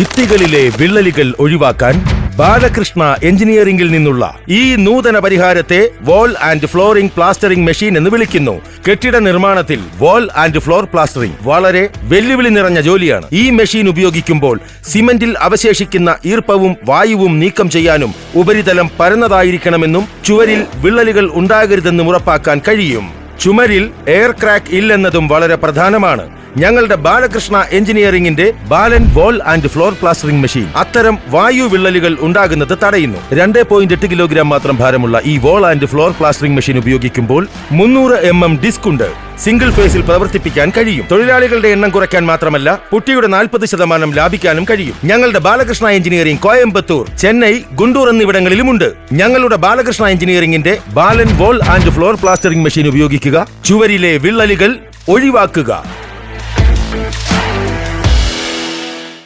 ഭിത്തികളിലെ വിള്ളലുകൾ ഒഴിവാക്കാൻ ബാലകൃഷ്ണ എഞ്ചിനീയറിംഗിൽ നിന്നുള്ള ഈ നൂതന പരിഹാരത്തെ wall and flooring plastering machine എന്ന് വിളിക്കുന്നു. കെട്ടിട നിർമ്മാണത്തിൽ വോൾ ആൻഡ് ഫ്ലോർ പ്ലാസ്റ്ററിംഗ് വളരെ വെല്ലുവിളി നിറഞ്ഞ ജോലിയാണ്. ഈ മെഷീൻ ഉപയോഗിക്കുമ്പോൾ സിമന്റിൽ അവശേഷിക്കുന്ന ഈർപ്പവും വായുവും നീക്കം ചെയ്യാനും ഉപരിതലം പരന്നതായിരിക്കണമെന്നും ചുവരിൽ വിള്ളലുകൾ ഉണ്ടാകരുതെന്നും ഉറപ്പാക്കാൻ കഴിയും. ചുമരിൽ എയർ ക്രാക്ക് ഇല്ലെന്നതും വളരെ പ്രധാനമാണ്. ഞങ്ങളുടെ ബാലകൃഷ്ണ എഞ്ചിനീയറിംഗിന്റെ Balan wall and floor plastering machine. അത്തരം വായു വിള്ളലുകൾ ഉണ്ടാകുന്നത് തടയുന്നു. രണ്ട് പോയിന്റ് എട്ട് കിലോഗ്രാം മാത്രം ഭാരമുള്ള ഈ wall and floor plastering machine ഉപയോഗിക്കുമ്പോൾ മുന്നൂറ് എം എം ഡിസ്ക് ഉണ്ട്. സിംഗിൾ ഫേസിൽ പ്രവർത്തിപ്പിക്കാൻ കഴിയും. തൊഴിലാളികളുടെ എണ്ണം കുറയ്ക്കാൻ മാത്രമല്ല പുട്ടിയുടെ നാൽപ്പത് ശതമാനം ലാഭിക്കാനും കഴിയും. ഞങ്ങളുടെ ബാലകൃഷ്ണ എഞ്ചിനീയറിംഗ് കോയമ്പത്തൂർ ചെന്നൈ ഗുണ്ടൂർ എന്നിവിടങ്ങളിലുമുണ്ട്. ഞങ്ങളുടെ ബാലകൃഷ്ണ എഞ്ചിനീയറിംഗിന്റെ Balan wall and floor plastering machine ഉപയോഗിക്കുക ചുവരിലെ വിള്ളലുകൾ ഒഴിവാക്കുക.